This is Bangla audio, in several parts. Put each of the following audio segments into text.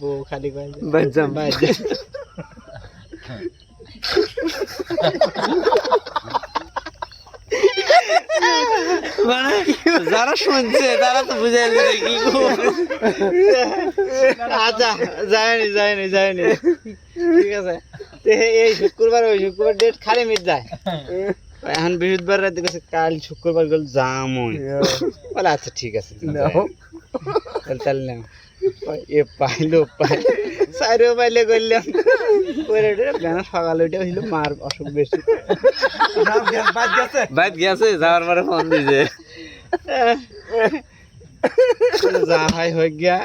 কয় যে, বাজাম বাজাম। মানে যারা শুনছে তারা তো বুঝে যাবে কি আচ্ছা যায়নি যায়নি যায়নি। ঠিক আছে। তো এই শুক্রবার ওই শুক্রবার ডেট খালি মিট যায়। এখন বৃহস্পতিবার রাতে গেছে কাল শুক্রবার গেল জাম বলে আচ্ছা ঠিক আছে তাহলে তাহলে নাও। এ পাইলো পাইলো। সাইরেও পাইলে করলাম। করে বেনা সকালে উঠে হইল মার অসুখ বেশি। বাইত গেছে। যাওয়ার পরে ফোন দিছে। যা হয় হয়ে গিয়া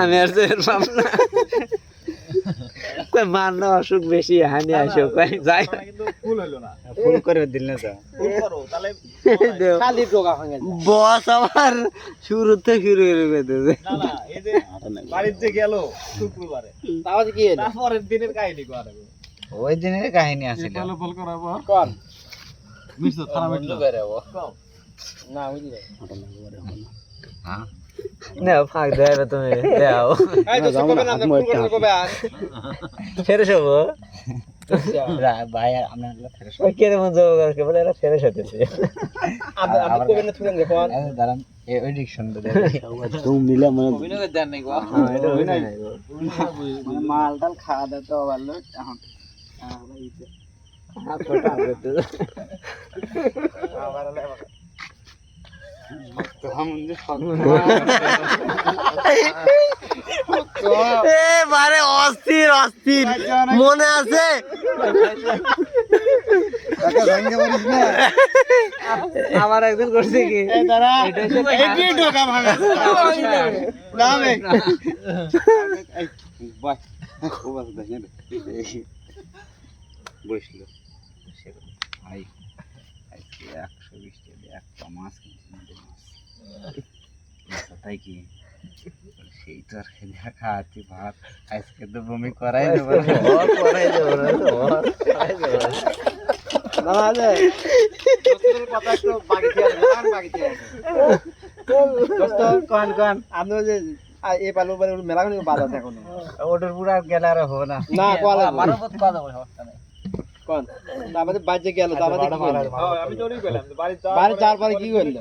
আমি আর যের পাব না। কই মার না অসুখ বেশি হানি আসো কই যাই ফোন করে দিল না তো। খালি টোকা ভাঙে বস আবার শুরুতে শুরু করে দিতেছে বাড়িতে গেল শুক্রবারে তাও কি এলো তারপরের দিনের কাহিনী কর ওই দিনের কাহিনী আছিল কোন? মিশতো থানা মিটলো না বুঝলি হ্যাঁ? না ফাঁক দেবে তুমি দাও। এই না ফুল করে ফেরে সব ভাই ওই কে মন বলে এরা আপনি না থুলেন দাঁড়ান তুমি মিলে মানে অভিনয় দেন নাই গো। হ্যাঁ এটা হই মাল টাল খাওয়া দাওয়া তো ভালো এখন হাত ফটা করতে এ বারে অস্থির অস্থির। মনে আছে? আমার একদিন করছে কি? এটা হচ্ছে ঢোকা ভাঙা নামে বসল ভাই একশো বিশ টাকা একটা মাছ কিনছি তাই কি সেই তো আর খেয়ে খাওয়াচ্ছি ভাত আজকে তো বমি করাই দেবো করাই দেবো এই বাড়ি যাওয়ার পরে কি করল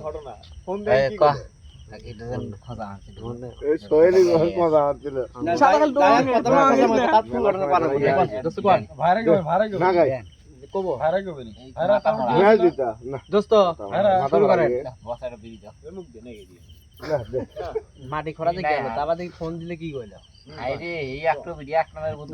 মাটি খরা দেখে গেল তারপর দেখি ফোন দিলে কি কইলো? আরে এই একটা ভিডিও এক বুদ্ধ